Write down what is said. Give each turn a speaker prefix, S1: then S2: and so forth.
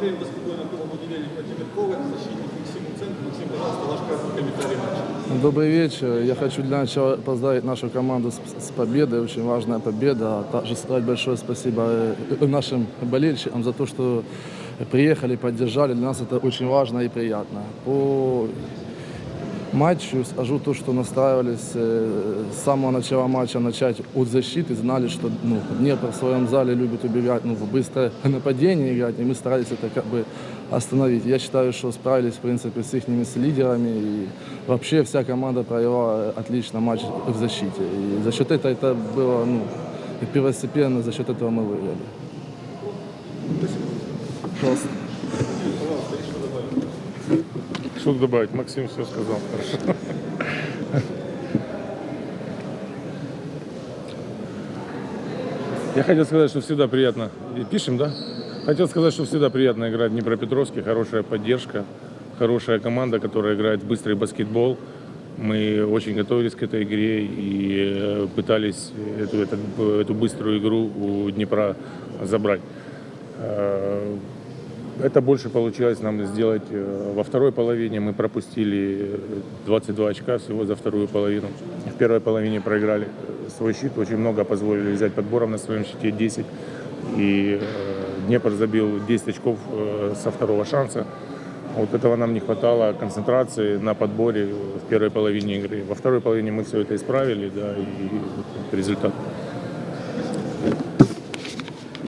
S1: Смотрели баскетбольный клуб объединения Владимир защитник Максим Уценко. Максим, пожалуйста, ваш краткий комментарий матча.
S2: Добрый вечер. Я хочу для начала поздравить нашу команду с, с победой. Очень важная победа. А также сказать большое спасибо э, нашим болельщикам за то, что приехали, поддержали. Для нас это очень важно и приятно. По матчу скажу то, что настраивались э, с самого начала матча начать от защиты, знали, что ну, Днепр в своем зале любит убегать, ну, в быстрое нападение играть, и мы старались это как бы остановить. Я считаю, что справились, в принципе, с их с лидерами, и вообще вся команда провела отлично матч в защите. И за счет этого это было, ну, первостепенно, за счет этого мы выиграли. Пожалуйста.
S3: Что добавить? Максим все сказал. Хорошо. Я хотел сказать, что всегда приятно. И Пишем, да? Хотел сказать, что всегда приятно играть в Днепропетровске. Хорошая поддержка, хорошая команда, которая играет в быстрый баскетбол. Мы очень готовились к этой игре и э, пытались эту, эту, эту быструю игру у Днепра забрать. Э, это больше получилось нам сделать э, во второй половине. Мы пропустили э, 22 очка всего за вторую половину. В первой половине проиграли э, свой щит. Очень много позволили взять подборов на своем щите 10. И э, Днепр забил 10 очков э, со второго шанса. Вот этого нам не хватало концентрации на подборе в первой половине игры. Во второй половине мы все это исправили, да, и результат.